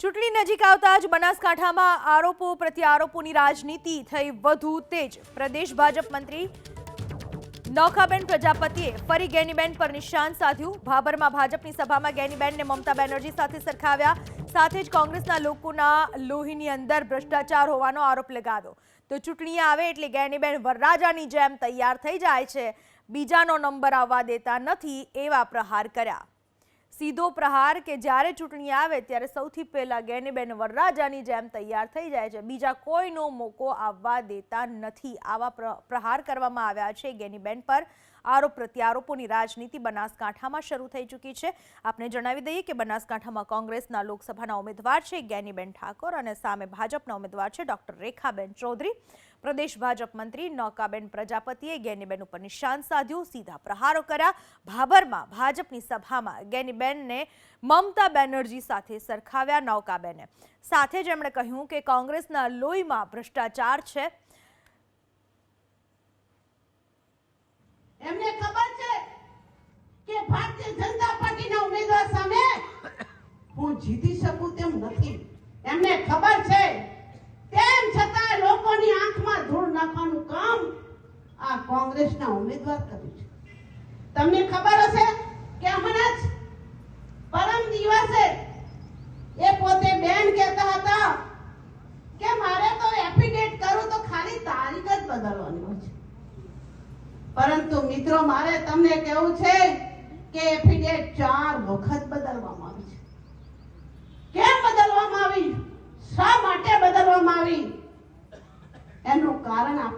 ચૂંટણી નજીક આવતા જ બનાસકાંઠામાં આરોપો પ્રત્યે આરોપોની રાજનીતિ થઈ વધુ તેજ. પ્રદેશ ભાજપ મંત્રી નૌખાબેન પ્રજાપતિએ ફરી ગેનીબેન પર નિશાન સાધ્યું. ભાભરમાં ભાજપની સભામાં ગેનીબેનને મમતા બેનર્જી સાથે સરખાવ્યા. સાથે જ કોંગ્રેસના લોકોના લોહીની અંદર ભ્રષ્ટાચાર હોવાનો આરોપ લગાવ્યો. તો ચૂંટણી આવે એટલે ગેનીબેન વરરાજાની જેમ તૈયાર થઈ જાય છે. બીજાનો નંબર આવવા દેતા નથી એવા પ્રહાર કર્યા. સીધો પ્રહાર કે જ્યારે ચૂંટણી આવે ત્યારે સૌથી પહેલા ગેનીબેન વરરાજાની જેમ તૈયાર થઈ જાય છે. બીજા કોઈનો મોકો આવવા દેતા નથી. આવા પ્ર- પ્રહાર કરવામાં આવ્યા છે. ગેનીબેન પર આરોપ પ્રત્યારોપોની રાજનીતિ બનાસકાંઠામાં શરૂ થઈ ચૂકી છે. આપને જણાવી દઈએ કે બનાસકાંઠામાં કોંગ્રેસના લોકસભાના ઉમેદવાર છે ગેનીબેન ઠાકોર અને સામે ભાજપના ઉમેદવાર છે ડોક્ટર રેખાબેન ચૌધરી. પ્રદેશ ભાજપ મંત્રી નૌકાબેન પ્રજાપતિએ ગેનીબેન ઉપર નિશાન સાધ્યું, સીધા પ્રહારો કર્યા. ભાભરમાં ભાજપની સભામાં ગેનીબેનને મમતા બેનર્જી સાથે સરખાવ્યા નૌકાબેને. સાથે જ એમણે કહ્યું કે કોંગ્રેસના લોહીમાં ભ્રષ્ટાચાર છે. એમને ખબર છે કે ભારતીય જનતા પાર્ટીના ઉમેદવાર સામે હું જીતી શકું તેમ નથી. એમને ખબર છે કોંગ્રેસના ઉમેદવાર કર્યું છે. તમને ખબર હશે કે હમણાં જ પરમ દિવસે એ પોતે બેન કહેતા હતા કે મારે તો એફિડેટ કરું તો ખાલી તારીખ જ બદલવાની હોય છે. પરંતુ મિત્રો, મારે તમને કહેવું છે કે એફિડેટ ચાર વખત બદલવામાં આવી છે. કેમ બદલવામાં આવી? શા માટે બદલવામાં આવી? એનું કારણ આ